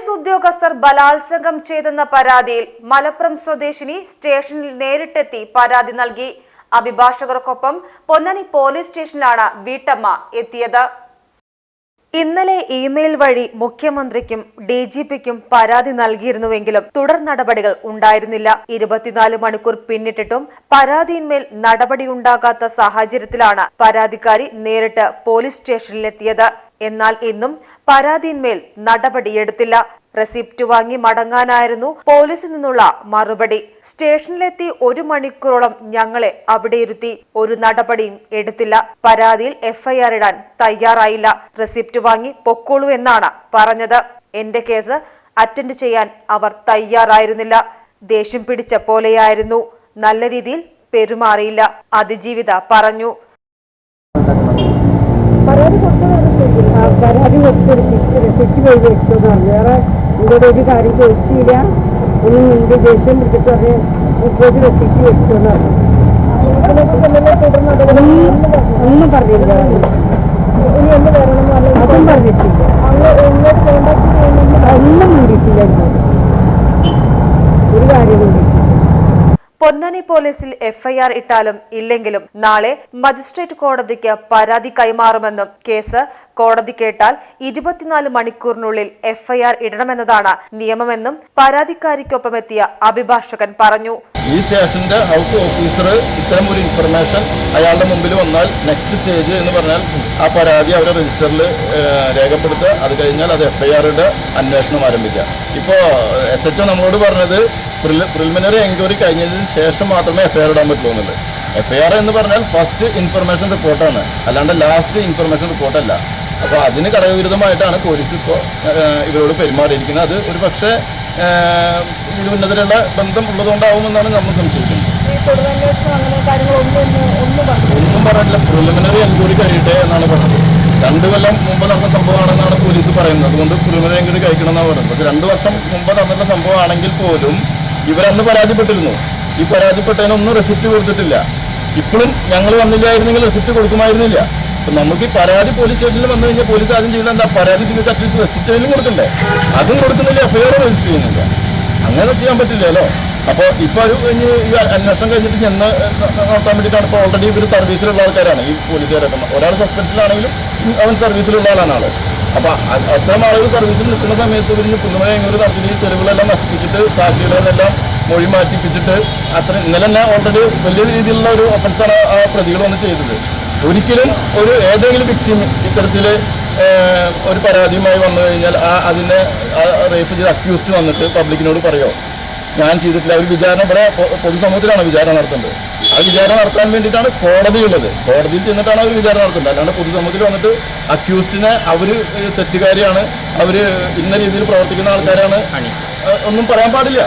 Police ഉദ്യോഗസ്ഥർ ബലാത്സംഗം ചെയ്തെന്ന പരാതിയിൽ മലപ്പുറം സ്വദേശിനി സ്റ്റേഷനിൽ നേരിട്ടെത്തി പരാതി നൽകി. അഭിഭാഷകർക്കൊപ്പം പൊന്നണി പോലീസ് സ്റ്റേഷനിലാണ് വീട്ടമ്മ എത്തിയത്. ഇന്നലെ ഇമെയിൽ വഴി മുഖ്യമന്ത്രിക്കും ഡി ജി പിക്കും പരാതി നൽകിയിരുന്നുവെങ്കിലും തുടർ നടപടികൾ ഉണ്ടായിരുന്നില്ല. ഇരുപത്തിനാല് മണിക്കൂർ പിന്നിട്ടിട്ടും പരാതിയിന്മേൽ നടപടിയുണ്ടാകാത്ത സാഹചര്യത്തിലാണ് പരാതിക്കാരി നേരിട്ട് പോലീസ് സ്റ്റേഷനിലെത്തിയത്. എന്നാൽ ഇന്നും പരാതിയിന്മേൽ നടപടിയെടുത്തില്ല. റെസിപ്റ്റ് വാങ്ങി മടങ്ങാനായിരുന്നു പോലീസിൽ നിന്നുള്ള മറുപടി. സ്റ്റേഷനിലെത്തി ഒരു മണിക്കൂറോളം ഞങ്ങളെ അവിടെ ഇരുത്തി ഒരു നടപടിയും എടുത്തില്ല. പരാതിയിൽ എഫ്ഐആർ ഇടാൻ തയ്യാറായില്ല. റെസിപ്റ്റ് വാങ്ങി പൊക്കോളൂ എന്നാണ് പറഞ്ഞത്. എന്റെ കേസ് അറ്റൻഡ് ചെയ്യാൻ അവർ തയ്യാറായിരുന്നില്ല. ദേഷ്യം പിടിച്ച പോലെയായിരുന്നു. നല്ല രീതിയിൽ പെരുമാറിയില്ല. അതിജീവിത പറഞ്ഞു പരാതി കൊടുത്തതാണ് ആ, പരാതി കൊടുത്തൊരു റെസിപ്റ്റ് പോയി വെച്ചു എന്ന് പറഞ്ഞു. വേറെ ഇവിടെ ഒരു കാര്യം ചോദിച്ചില്ല. ഒന്നും നിന്റെ ദേഷ്യം പിടിച്ചിട്ട് പറഞ്ഞ് മുപ്പത് റെസിപ്റ്റ് വെച്ചു എന്ന് പറഞ്ഞു. ഒന്നും പറഞ്ഞില്ല. അതും പറഞ്ഞിട്ടില്ല ഒന്നും മിണ്ടിയിട്ടില്ല എന്നോട്. ഒരു കാര്യം മിണ്ടിയിട്ടില്ല പൊന്നാനി പോലീസിൽ എഫ്ഐആർ ഇട്ടാലും ഇല്ലെങ്കിലും നാളെ മജിസ്ട്രേറ്റ് കോടതിക്ക് പരാതി കൈമാറുമെന്നും കേസ് കോടതി കേട്ടാൽ ഇരുപത്തിനാല് മണിക്കൂറിനുള്ളിൽ എഫ്ഐആർ ഇടണമെന്നതാണ് നിയമമെന്നും പരാതിക്കാരിക്കൊപ്പമെത്തിയ അഭിഭാഷകൻ പറഞ്ഞു. ഈ സ്റ്റേഷന്റെ ഹൗസ് ഓഫീസർ ഇത്തരം ഒരു ഇൻഫർമേഷൻ അയാളുടെ മുമ്പിൽ വന്നാൽ നെക്സ്റ്റ് സ്റ്റേജ് എന്ന് പറഞ്ഞാൽ ആ പരാതി അവരെ രജിസ്റ്ററിൽ രേഖപ്പെടുത്തുക. അത് കഴിഞ്ഞാൽ അത് എഫ്ഐആറിന്റെ അന്വേഷണം ആരംഭിക്കുക. ഇപ്പോൾ എസ് എച്ച് നമ്മളോട് പറഞ്ഞത് പ്രിലിമിനറി എൻക്വയറി കഴിഞ്ഞതിന് ശേഷം മാത്രമേ എഫ്ഐആർ ഇടാൻ പറ്റുള്ളൂ എഫ്ഐആർ എന്ന് പറഞ്ഞാൽ ഫസ്റ്റ് ഇൻഫർമേഷൻ റിപ്പോർട്ടാണ് അല്ലാണ്ട് ലാസ്റ്റ് ഇൻഫർമേഷൻ റിപ്പോർട്ടല്ല അപ്പോൾ അതിന് കടകവിരുദ്ധമായിട്ടാണ് പോലീസ് ഇപ്പോൾ ഇവരോട് പെരുമാറിയിരിക്കുന്നത്. അത് ഒരു പക്ഷേ ഇത് ഉന്നതരുള്ള ബന്ധം ഉള്ളതുകൊണ്ടാവുമെന്നാണ് നമ്മൾ സംശയിക്കുന്നത്. ഒന്നും പറഞ്ഞില്ല പ്രിലിമിനറി എൻക്വയറി കഴിയട്ടെ എന്നാണ് പറഞ്ഞത്. രണ്ട് കൊല്ലം മുമ്പ് നടന്ന സംഭവമാണെന്നാണ് പോലീസ് പറയുന്നത്. അതുകൊണ്ട് പ്രിലിമിനറി എൻക്വയറി കഴിക്കണമെന്നാണ് പറയുന്നത്. പക്ഷെ രണ്ട് വർഷം മുമ്പ് നടന്നിട്ടുള്ള സംഭവമാണെങ്കിൽ പോലും ഇവരന്ന് പരാതിപ്പെട്ടിരുന്നു ഈ പരാതിപ്പെട്ടതിനൊന്നും റെസിപ്റ്റ് കൊടുത്തിട്ടില്ല. ഇപ്പോഴും ഞങ്ങൾ വന്നില്ലായിരുന്നെങ്കിൽ റെസിപ്റ്റ് കൊടുക്കുമായിരുന്നില്ല. അപ്പൊ നമുക്ക് ഈ പരാതി പോലീസ് സ്റ്റേഷനിൽ വന്നു കഴിഞ്ഞാൽ പോലീസ് ആദ്യം ചെയ്യുന്ന എന്താ? പരാതി നിങ്ങൾക്ക് അറ്റ്ലീസ്റ്റ് റെസിപ്റ്റേലും കൊടുക്കണ്ടേ? അതും കൊടുക്കുന്നില്ല എഫ്ഐആർ രജിസ്റ്റർ ചെയ്യുന്നില്ല. അങ്ങനെ ചെയ്യാൻ പറ്റില്ലല്ലോ. അപ്പോൾ ഇപ്പോൾ ഒരു ഇനി ഈ അന്വേഷണം കഴിഞ്ഞിട്ട് ചെന്ന് നടത്താൻ വേണ്ടിയിട്ടാണ് ഇപ്പോൾ ഓൾറെഡി ഇവർ സർവീസിലുള്ള ആൾക്കാരാണ്. ഈ പോലീസുകാരൊക്കെ. ഒരാൾ സസ്പെൻഷനിലാണെങ്കിലും അവൻ സർവീസിലുള്ള ആളാണ് ആൾ. അപ്പോൾ അത്തരം ആളുകൾ സർവീസിൽ നിൽക്കുന്ന സമയത്ത് ഇവരിന് പുതുമഴ എങ്ങനെ നടത്തി തെരുവുകളെല്ലാം നശിപ്പിച്ചിട്ട് സാക്ഷികളെല്ലാം മൊഴി മാറ്റിപ്പിച്ചിട്ട് അത്ര ഇന്നലെ തന്നെ ഓൾറെഡി വലിയ രീതിയിലുള്ള ഒരു ഒഫൻസാണ് ആ പ്രതികൾ വന്ന് ചെയ്തത്. ഒരിക്കലും ഒരു ഏതെങ്കിലും വ്യക്തി ഇത്തരത്തിൽ ഒരു പരാതിയുമായി വന്നു കഴിഞ്ഞാൽ ആ അതിനെ റേപ്പ് ചെയ്ത് അക്യൂസ്ഡ് വന്നിട്ട് പബ്ലിക്കിനോട് പറയോ? ഞാൻ ചെയ്തിട്ടില്ല. ഒരു വിചാരണ ഇവിടെ പൊതുസമൂഹത്തിലാണ് വിചാരണ നടത്തേണ്ടത് ആ വിചാരണ നടത്താൻ വേണ്ടിയിട്ടാണ് കോടതിയുള്ളത് കോടതിയിൽ ചെന്നിട്ടാണ് അവർ വിചാരണ നടത്തേണ്ടത് അല്ലാണ്ട് പൊതുസമൂഹത്തിൽ വന്നിട്ട് അക്യൂസ്ഡിനെ അവർ തെറ്റുകാരിയാണ്. അവർ ഇന്ന രീതിയിൽ പ്രവർത്തിക്കുന്ന ആൾക്കാരാണ്. ഒന്നും പറയാൻ പാടില്ല.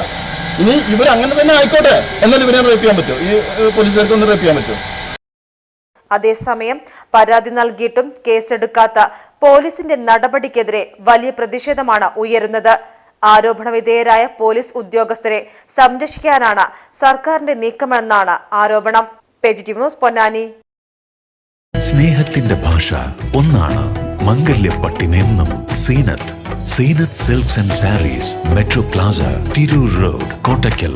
ഇനി ഇവർ അങ്ങനെ തന്നെ ആയിക്കോട്ടെ. എന്നാലും ഇവരെ റേപ്പ് ചെയ്യാൻ പറ്റുമോ? ഈ പോലീസുകാർക്ക് ഒന്ന് റേപ്പ് ചെയ്യാൻ പറ്റുമോ? അതേസമയം പരാതി നൽകിയിട്ടും കേസെടുക്കാത്ത പോലീസിന്റെ നടപടിക്കെതിരെ വലിയ പ്രതിഷേധമാണ് ഉയരുന്നത്. ആരോപണ വിധേയരായ പോലീസ് ഉദ്യോഗസ്ഥരെ സംരക്ഷിക്കാനാണ് സർക്കാരിന്റെ നീക്കമെന്നാണ് ആരോപണം. Positive news Ponnani. സ്നേഹത്തിന്റെ ഭാഷ ഒന്നാണ് മംഗല്യപ്പട്ടിനെന്നും Zeenath. Zeenath silks and sarees metro plaza Tirur road Kottakkal.